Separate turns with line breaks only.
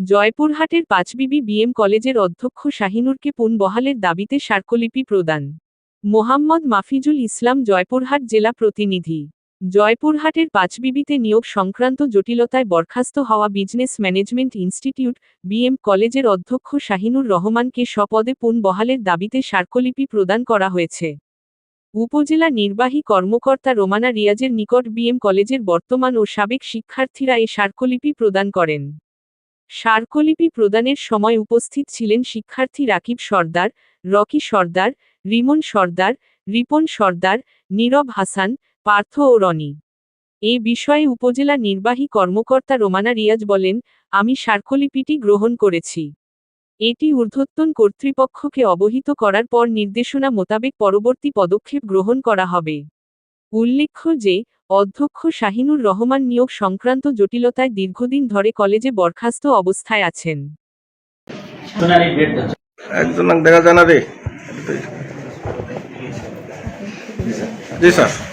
জয়পুরহাটের পাঁচবিবি বিএম কলেজের অধ্যক্ষ শাহিনুরকে পুন বহালের দাবিতে স্মারকলিপি প্রদান। মোহাম্মদ মাফিজুল ইসলাম জয়পুরহাট জেলা প্রতিনিধি। জয়পুরহাটের পাঁচবিবিতে নিয়োগ সংক্রান্ত জটিলতায় বরখাস্ত হওয়া বিজনেস ম্যানেজমেন্ট ইনস্টিটিউট বিএম কলেজের অধ্যক্ষ শাহিনুর রহমানকে স্বপদে পুন বহালের দাবিতে স্মারকলিপি প্রদান করা হয়েছে। উপজেলা নির্বাহী কর্মকর্তা রোমানা রিয়াজের নিকট বিএম কলেজের বর্তমান ও সাবেক শিক্ষার্থীরা এ স্মারকলিপি প্রদান করেন। স্মারকলিপি প্রদানের সময় উপস্থিত ছিলেন শিক্ষার্থী রাকিব সর্দার, রকি সর্দার, রিমন সর্দার, রিপন সর্দার, নীরব হাসান, পার্থ ও রনি। এ বিষয়ে উপজেলা নির্বাহী কর্মকর্তা রোমানা রিয়াজ বলেন, আমি স্মারকলিপিটি গ্রহণ করেছি। এটি ঊর্ধ্বতন কর্তৃপক্ষকে অবহিত করার পর নির্দেশনা মোতাবেক পরবর্তী পদক্ষেপ গ্রহণ করা হবে। উল্লেখ্য যে, অধ্যক্ষ শাহিনুর রহমান নিয়োগ সংক্রান্ত জটিলতায় দীর্ঘদিন ধরে কলেজে বরখাস্ত অবস্থায় আছেন।
দেখা জানা রে? জি, স্যার।